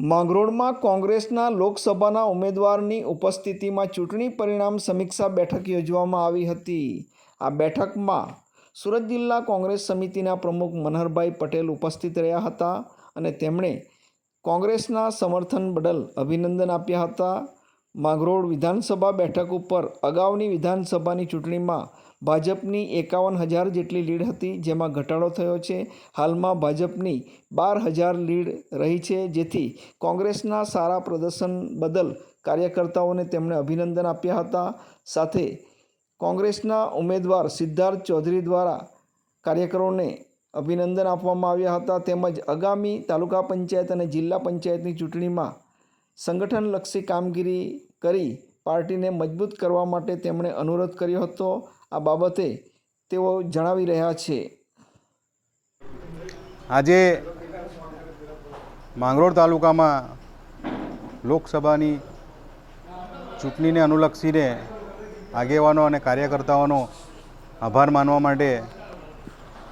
માંગરોળમાં કોંગ્રેસના લોકસભાના ઉમેદવારની ઉપસ્થિતિમાં ચૂંટણી પરિણામ સમીક્ષા બેઠક યોજવામાં આવી હતી. આ બેઠકમાં સુરત જિલ્લા કોંગ્રેસ સમિતિના પ્રમુખ મનહરભાઈ પટેલ ઉપસ્થિત રહ્યા હતા અને તેમણે કોંગ્રેસના સમર્થન બદલ અભિનંદન આપ્યા હતા. માંગરોળ વિધાનસભા બેઠક ઉપર અગાઉની વિધાનસભાની ચૂંટણીમાં ભાજપની એકાવન હજાર જેટલી લીડ હતી, જેમાં ઘટાડો થયો છે. હાલમાં ભાજપની બાર હજાર લીડ રહી છે, જેથી કોંગ્રેસના સારા પ્રદર્શન બદલ કાર્યકર્તાઓને તેમણે અભિનંદન આપ્યા હતા. સાથે કોંગ્રેસના ઉમેદવાર સિદ્ધાર્થ ચૌધરી દ્વારા કાર્યકરોને અભિનંદન આપવામાં આવ્યા હતા. તેમજ આગામી તાલુકા પંચાયત અને જિલ્લા પંચાયતની ચૂંટણીમાં સંગઠનલક્ષી કામગીરી કરી પાર્ટીને મજબૂત કરવા માટે તેમણે અનુરોધ કર્યો હતો. આ બાબતે તેઓ જણાવી રહ્યા છે. આજે માંગરોળ તાલુકામાં લોકસભાની ચૂંટણીને અનુલક્ષીને આગેવાનો અને કાર્યકર્તાઓનો આભાર માનવા માટે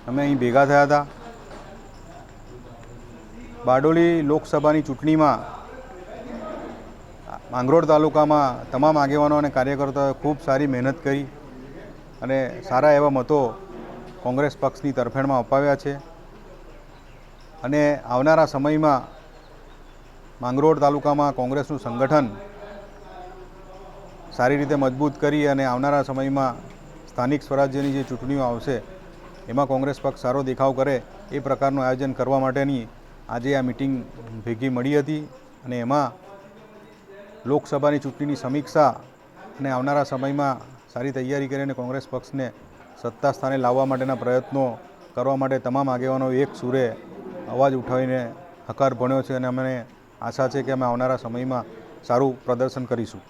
અમે અહીં ભેગા થયા હતા. બારડોલી લોકસભાની ચૂંટણીમાં માંગરોળ તાલુકામાં તમામ આગેવાનો અને કાર્યકર્તાઓએ ખૂબ સારી મહેનત કરી અને સારા એવા મતો કોંગ્રેસ પક્ષની તરફેણમાં અપાવ્યા છે. અને આવનારા સમયમાં માંગરોળ તાલુકામાં કોંગ્રેસનું સંગઠન સારી રીતે મજબૂત કરી અને આવનારા સમયમાં સ્થાનિક સ્વરાજ્યની જે ચૂંટણીઓ આવશે, એમાં કોંગ્રેસ પક્ષ સારો દેખાવ કરે એ પ્રકારનું આયોજન કરવા માટેની આજે આ મિટિંગ ભેગી મળી હતી અને એમાં લોકસભાની ચૂંટણીની સમીક્ષા અને આવનારા સમયમાં સારી તૈયારી કરીને કોંગ્રેસ પક્ષને સત્તા સ્થાને લાવવા માટેના પ્રયત્નો કરવા માટે તમામ આગેવાનો એક સુરે અવાજ ઉઠાવીને હકાર ભણ્યો છે અને અમને આશા છે કે અમે આવનારા સમયમાં સારું પ્રદર્શન કરીશું.